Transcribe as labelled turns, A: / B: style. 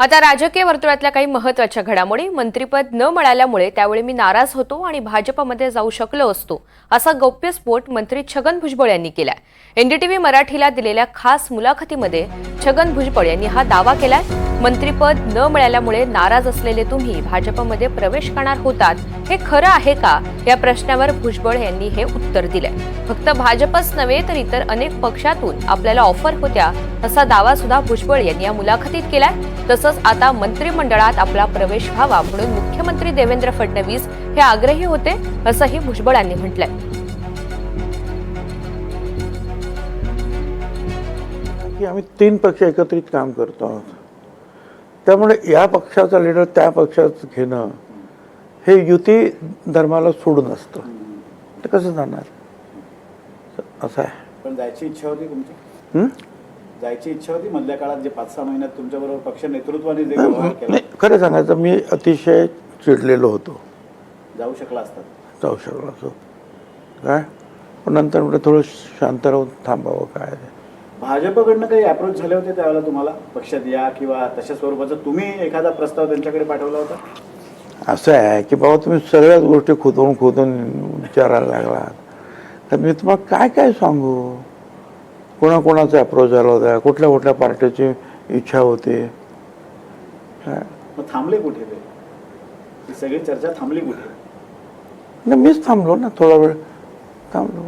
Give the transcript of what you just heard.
A: आता राजकीय वर्तुळातल्या काही महत्त्वाच्या घडामोडी मंत्रीपद न मिळाल्यामुळे त्यावेळी मी नाराज होतो आणि भाजपमध्ये जाऊ शकलो असतो असा गौप्यस्फोट मंत्री छगन भुजबळ यांनी केला एनडीटीव्ही मराठीला दिलेल्या खास मुलाखतीमध्ये छगन भुजबळ यांनी हा दावा केलाय मंत्रीपद न मिळाल्यामुळे नाराज असलेले तुम्ही भाजपमध्ये प्रवेश करणार होतात हे खरं आहे का? या प्रश्नावर भुजबळ यांनी हे उत्तर दिलंय. फक्त भाजपच नव्हे तर इतर अनेक पक्षातून आपल्याला ऑफर होत्या असा दावा सुद्धा भुजबळ यांनी या मुलाखतीत केलाय. तसंच आता मंत्रिमंडळात आपला प्रवेश व्हावा म्हणून मुख्यमंत्री देवेंद्र फडणवीस हे आग्रही होते असंही भुजबळांनी म्हटलंय.
B: की आम्ही तीन पक्ष एकत्रित काम करतो आहोत. त्यामुळे या पक्षाचा लीडर त्या पक्षात घेणं हे युती धर्माला सोडून असतं ते कसं जाणार? असं आहे.
C: पण जायची इच्छा होती तुमची?
B: हं?
C: जायची इच्छा होती मधल्या काळात जे पाच सहा महिन्यात तुमच्याबरोबर पक्ष नेतृत्वाने जे व्यवहार केला.
B: नाही खरं सांगायचं मी अतिशय चिडलेलो होतो.
C: जाऊ शकला असतात
B: जाऊ शकलो असो काय? पण नंतर म्हटलं थोडं शांत राहून थांबावं काय.
C: भाजपकडनं काही अप्रोच झाले होते त्यावेळेला तुम्हाला? पक्षात या किंवा तशा स्वरूपाचा तुम्ही एखादा प्रस्ताव त्यांच्याकडे पाठवला होता?
B: असं आहे की बाबा तुम्ही सगळ्याच गोष्टी खोदून खोदून विचारायला लागलात. तर मी तुम्हाला काय काय सांगू? कोणाकोणाचा अप्रोच झाला होता? कुठल्या कुठल्या पार्टीची इच्छा होती?
C: थांबले कुठे सगळी चर्चा थांबली कुठे?
B: नाही मीच थांबलो ना थोडा वेळ थांबलो.